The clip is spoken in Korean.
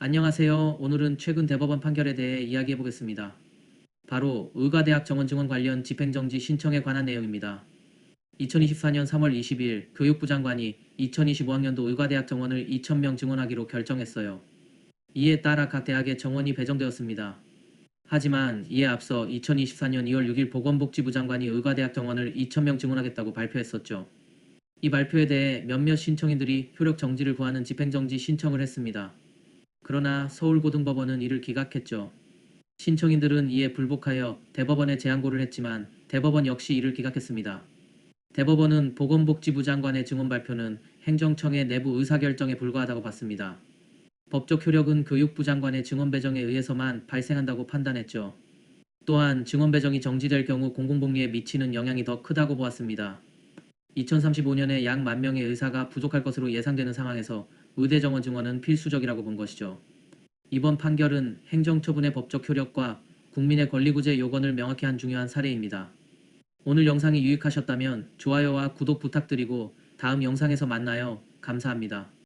안녕하세요. 오늘은 최근 대법원 판결에 대해 이야기해 보겠습니다. 바로 의과대학 정원 증원 관련 집행정지 신청에 관한 내용입니다. 2024년 3월 20일 교육부 장관이 2025학년도 의과대학 정원을 2,000명 증원하기로 결정했어요. 이에 따라 각 대학에 정원이 배정되었습니다. 하지만 이에 앞서 2024년 2월 6일 보건복지부 장관이 의과대학 정원을 2,000명 증원하겠다고 발표했었죠. 이 발표에 대해 몇몇 신청인들이 효력 정지를 구하는 집행정지 신청을 했습니다. 그러나 서울고등법원은 이를 기각했죠. 신청인들은 이에 불복하여 대법원에 재항고를 했지만 대법원 역시 이를 기각했습니다. 대법원은 보건복지부 장관의 증언 발표는 행정청의 내부 의사결정에 불과하다고 봤습니다. 법적 효력은 교육부 장관의 증언 배정에 의해서만 발생한다고 판단했죠. 또한 증언 배정이 정지될 경우 공공복리에 미치는 영향이 더 크다고 보았습니다. 2035년에 약 만 명의 의사가 부족할 것으로 예상되는 상황에서 의대 정원 증원은 필수적이라고 본 것이죠. 이번 판결은 행정처분의 법적 효력과 국민의 권리구제 요건을 명확히 한 중요한 사례입니다. 오늘 영상이 유익하셨다면 좋아요와 구독 부탁드리고 다음 영상에서 만나요. 감사합니다.